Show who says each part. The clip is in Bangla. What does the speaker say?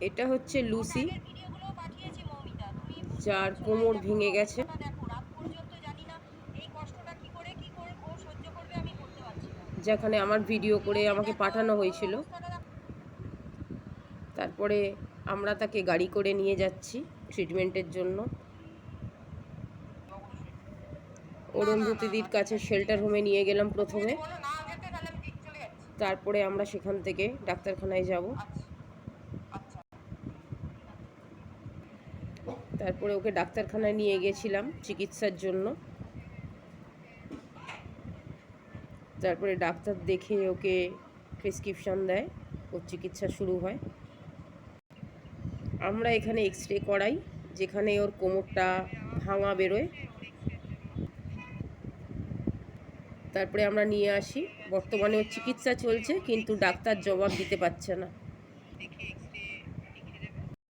Speaker 1: এটা হচ্ছে লুসি। যার কোমর ভেঙে গেছে। যেখানে আমার ভিডিও করে আমাকে পাঠানো হয়েছিল। তারপরে আমরা তাকে গাড়ি করে নিয়ে যাচ্ছি ট্রিটমেন্টের জন্য। অরুন্ধতিদির কাছে শেল্টার হোমে নিয়ে গেলাম প্রথমে। তারপরে আমরা সেখান থেকে ডাক্তারখানায় যাব। তারপরে ওকে ডাক্তারখানায় নিয়ে গেছিলাম চিকিৎসার জন্য। তারপরে ডাক্তার দেখে ওকে প্রেসক্রিপশন দেয়, ওর চিকিৎসা শুরু হয়। আমরা এখানে এক্স রে করাই, যেখানে ওর কোমরটা ভাঙা বেরোয়। তারপরে আমরা নিয়ে আসি। বর্তমানে ওর চিকিৎসা চলছে, কিন্তু ডাক্তার জবাব দিতে পারছে না।